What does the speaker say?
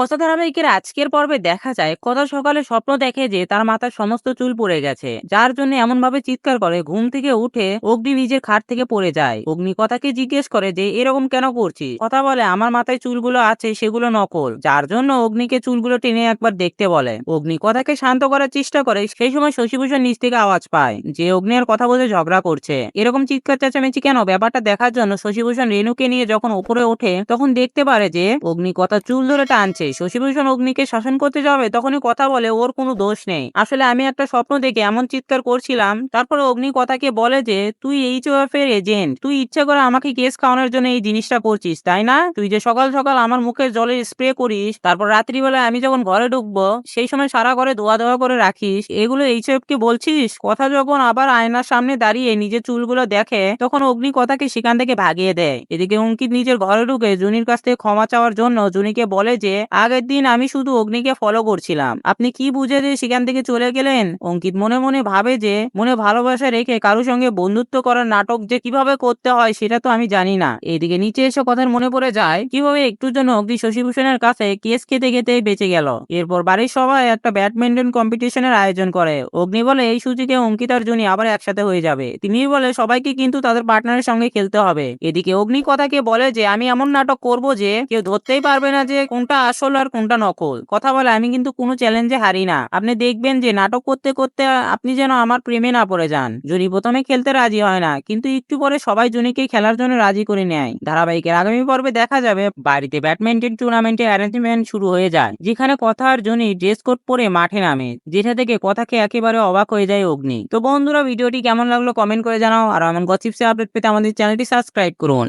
কথা ধারাবাহিকের আজকের পর্বে দেখা যায় কথা সকালে স্বপ্ন দেখে যে তার মাথার সমস্ত চুল পড়ে গেছে। যার জন্য এমন ভাবে চিৎকার করে, ঘুম থেকে উঠে অগ্নি নিজের খাট থেকে পড়ে যায়। অগ্নি কথাকে জিজ্ঞেস করে যে, এরকম কেন করছিস? কথা বলে, আমার মাথায় চুলগুলো আছে, সেগুলো নকল। যার জন্য অগ্নিকে চুলগুলো টেনে একবার দেখতে বলে। অগ্নি কথাকে শান্ত করার চেষ্টা করে, সেই সময় শশীভূষণ নিচ থেকে আওয়াজ পায় যে, অগ্নি আর কথা বলে ঝগড়া করছে। এরকম চিৎকার, চেঁচামেচি কেন? ব্যাপারটা দেখার জন্য শশীভূষণ রেণুকে নিয়ে যখন উপরে ওঠে, তখন দেখতে পারে যে, অগ্নি কথা চুল ধরে টানছে। শশীভূষণ অগ্নিকে শাসন করতে যাবে, তখনই কথা বলে, ওর কোনো দোষ নেই। আসলে আমি একটা স্বপ্ন দেখে এমন চিৎকার করছিলাম, তারপরে অগ্নি কথাকে বলে যে, তুই এইচ এর এজেন্ট তুই ইচ্ছা করে আমাকে কেস খাওয়ানোর জন্য এই জিনিসটা করছিস, তাই না? তুই যে সকাল সকাল আমার মুখে জলের স্প্রে করিস, তারপর আমি যখন ঘরে ঢুকবো, সেই সময় সারা ঘরে ধোয়া ধোয়া করে রাখিস, এগুলো এইচএফ কে বলছিস? কথা যখন আবার আয়নার সামনে দাঁড়িয়ে নিজের চুলগুলো দেখে, তখন অগ্নি কথাকে সেখান থেকে ভাগিয়ে দেয়। এদিকে অঙ্কিত নিজের ঘরে ঢুকে জুনির কাছ থেকে ক্ষমা চাওয়ার জন্য জুনিকে বলে যে আগের দিন আমি শুধু অগ্নিকে ফলো করছিলাম। আপনি কি বুঝে যে সেখান থেকে চলে গেলেন? অঙ্কিত মনে মনে ভাবে যে, মনে ভালোবাসা রেখে কারোর সঙ্গে বন্ধুত্ব করার নাটক যে কীভাবে করতে হয় সেটা তো আমি জানি না। এদিকে নিচে এসে কথার মনে পড়ে যায়, কীভাবে একটুর জন্য অগ্নি শশীভূষণের কাছে কেস খেতে খেতে বেঁচে গেল। এরপর বাড়ির সবাই একটা ব্যাডমিন্টন কম্পিটিশনের আয়োজন করে। অগ্নি বলে, এই সুযোগে অঙ্কিত আর জুনি আবার একসাথে হয়ে যাবে। তিনি বলে, সবাইকে কিন্তু তাদের পার্টনারের সঙ্গে খেলতে হবে। এদিকে অগ্নি কথাকে বলে যে, আমি এমন নাটক করব যে, কেউ ধরতেই পারবে না যে, কোনটা আসল আর কোনটা নকল? কথা বলে, আমি কিন্তু কোনো চ্যালেঞ্জে হারি না। আপনি দেখবেন যে, নাটক করতে করতে আপনি যেন আমার প্রেমে না পড়ে যান। জুনি প্রথমে খেলতে রাজি হয় না, কিন্তু একটু পরে সবাই জুনিকে খেলার জন্য রাজি করে নেয়। ধারাবাহিকের আগামী পর্বে দেখা যাবে, বাড়িতে ব্যাডমিন্টন টুর্নামেন্টে অ্যারেঞ্জমেন্ট শুরু হয়ে যায়, যেখানে কথা আর জুনি ড্রেস কোড পরে মাঠে নামে, যেটা থেকে কথাকে একেবারে অবাক হয়ে যায় অগ্নি। তো বন্ধুরা, ভিডিওটি কেমন লাগল কমেন্ট করে জানাও, আর এমন গসিপসে আপডেট পেতে আমাদের চ্যানেলটি সাবস্ক্রাইব করুন।